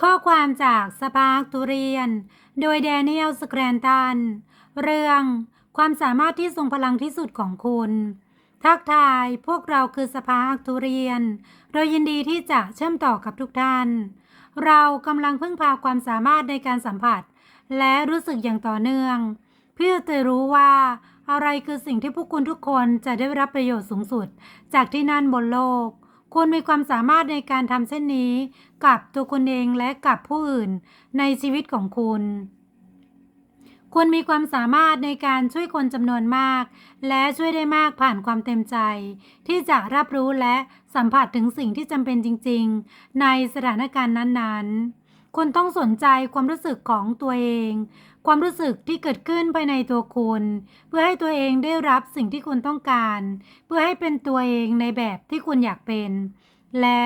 ข้อความจากสปาร์คตูเรียน โดยแดเนียลสแกรนตัน เรื่อง ความสามารถที่ทรงพลังที่สุดของคุณ ทักทายพวกเราคือสปาร์คตูเรียน เรายินดีที่จะเชื่อมต่อกับทุกท่าน เรากำลังพึ่งพาความสามารถในการสัมผัส และรู้สึกอย่างต่อเนื่อง เพื่อจะรู้ว่าอะไรคือสิ่งที่พวกคุณทุกคนจะได้รับประโยชน์สูงสุด จากที่นั่นบนโลก คุณมีความสามารถในการทำเช่นนี้ กับตัวคุณเองและกับผู้อื่นในชีวิตของคุณ คุณมีความสามารถในการช่วยคนจำนวนมาก และช่วยได้มากผ่านความเต็มใจ ที่จะรับรู้และสัมผัสถึงสิ่งที่จำเป็นจริง ๆ ในสถานการณ์นั้นๆ คุณต้องสนใจความรู้สึกของตัวเอง ความรู้สึกที่เกิดขึ้นภายในตัวคุณ เพื่อให้ตัวเองได้รับสิ่งที่คุณต้องการ เพื่อให้เป็นตัวเองในแบบที่คุณอยากเป็น และ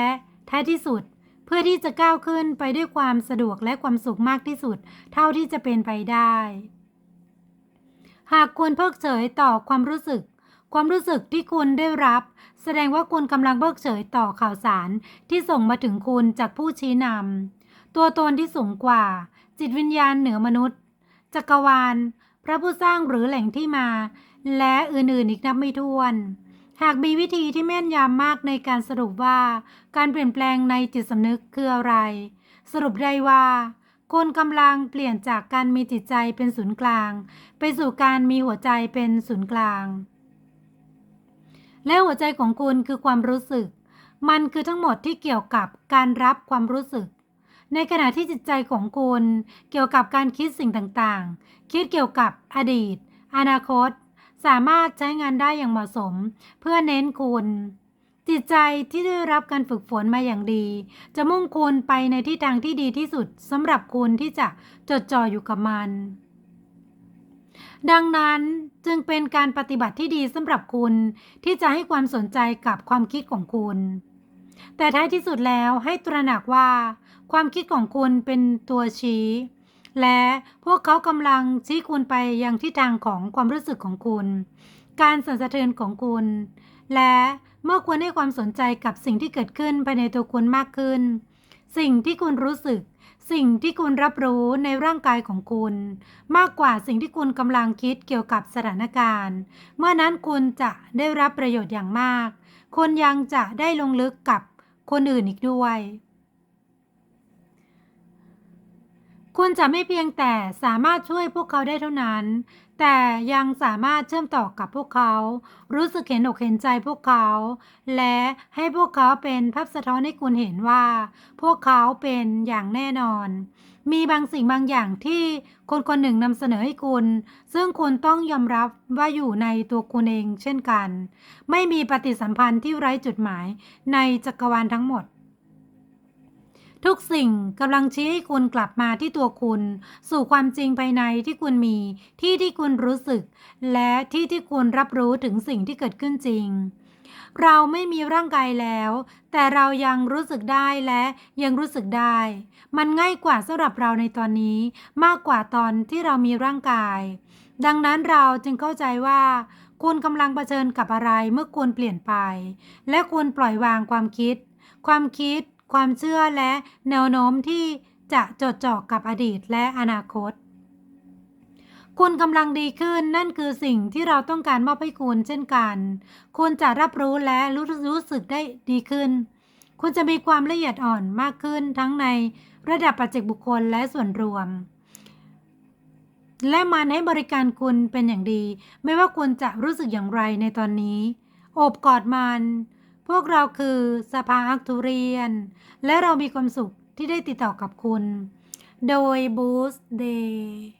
ท้ายที่สุดเพื่อที่จะก้าวขึ้นไปด้วยความสะดวกและความสุขมากที่สุด เท่าที่จะเป็นไปได้ หากคุณเพิกเฉยต่อความรู้สึก ความรู้สึกที่คุณได้รับ แสดงว่าคุณกำลังเพิกเฉยต่อข่าวสารที่ส่งมาถึงคุณจากผู้ชี้นำ ตัวตนที่สูงกว่า จิตวิญญาณเหนือมนุษย์ จักรวาล พระผู้สร้างหรือแหล่งที่มา และอื่นๆอีกนับไม่ถ้วน หากมีวิธีที่แม่นยำมากในการสรุปว่า การเปลี่ยนแปลงในจิตสำนึกคืออะไร สรุปได้ว่าคุณกำลังเปลี่ยนจากการมีจิตใจเป็นศูนย์กลาง ไปสู่การมีหัวใจเป็นศูนย์กลาง และหัวใจของคุณคือความรู้สึก มันคือทั้งหมดที่เกี่ยวกับการรับความรู้สึก ในขณะที่จิตใจของคุณเกี่ยวกับการคิดสิ่งต่างๆ คิดเกี่ยวกับอดีต อนาคต สามารถใช้งานได้อย่างเหมาะสม เพื่อเน้นคุณ จิตใจที่ได้รับการฝึกฝนมาอย่างดี จะมุ่งคุณไปในทิศทางที่ดีที่สุดสำหรับคุณที่จะจดจ่ออยู่กับมัน ดังนั้นจึงเป็นการปฏิบัติที่ดีสำหรับคุณที่จะให้ความสนใจกับความคิดของคุณ แต่ท้ายที่สุดแล้วให้ตระหนักว่า ความคิดของคุณเป็นตัวชี้ และพวกเขากำลังชี้คุณไปยังทิศทางของความรู้สึกของคุณ การสั่นสะเทือนของคุณ และเมื่อคุณให้ความสนใจกับสิ่งที่เกิดขึ้นภายในตัวคุณมากขึ้น สิ่งที่คุณรู้สึก สิ่งที่คุณรับรู้ในร่างกายของคุณ มากกว่าสิ่งที่คุณกำลังคิดเกี่ยวกับสถานการณ์ เมื่อนั้นคุณจะได้รับประโยชน์อย่างมาก คุณยังจะได้ลงลึกกับคนอื่นอีกด้วย คุณจะไม่เพียงแต่สามารถช่วยพวกเขาได้เท่านั้น แต่ยังสามารถเชื่อมต่อกับพวกเขา รู้สึกเห็นอกเห็นใจพวกเขา และให้พวกเขาเป็นภาพสะท้อนให้คุณเห็นว่า พวกเขาเป็นอย่างแน่นอน มีบางสิ่งบางอย่างที่คนคนหนึ่งนำเสนอให้คุณ ซึ่งคุณต้องยอมรับว่าอยู่ในตัวคุณเองเช่นกัน ไม่มีปฏิสัมพันธ์ที่ไร้จุดหมายในจักรวาลทั้งหมด ทุกสิ่งกำลังชี้ให้คุณกลับมาที่ตัวคุณ สู่ความจริงภายในที่คุณมี ที่ที่คุณรู้สึก และที่ที่คุณรับรู้ถึงสิ่งที่เกิดขึ้นจริง เราไม่มีร่างกายแล้ว แต่เรายังรู้สึกได้และยังรู้สึกได้ มันง่ายกว่าสำหรับเราในตอนนี้ มากกว่าตอนที่เรามีร่างกาย ดังนั้นเราจึงเข้าใจว่าคุณกำลังเผชิญกับอะไรเมื่อคุณเปลี่ยนไป และคุณปล่อยวางความคิด ความคิด ความเชื่อและแนวโน้มที่จะจดจ่อกับอดีตและอนาคต คุณกำลังดีขึ้นนั่นคือสิ่งที่เราต้องการมอบให้คุณเช่นกัน คุณจะรับรู้และรู้รู้สึกได้ดีขึ้น คุณจะมีความละเอียดอ่อนมากขึ้นทั้งในระดับปัจเจกบุคคลและส่วนรวม และมันให้บริการคุณเป็นอย่างดี ไม่ว่าคุณจะรู้สึกอย่างไรในตอนนี้ โอบกอดมัน พวกเราคือสภาอักทูเรียน และเรามีความสุขที่ได้ติดต่อกับคุณ โดยบูสเดย์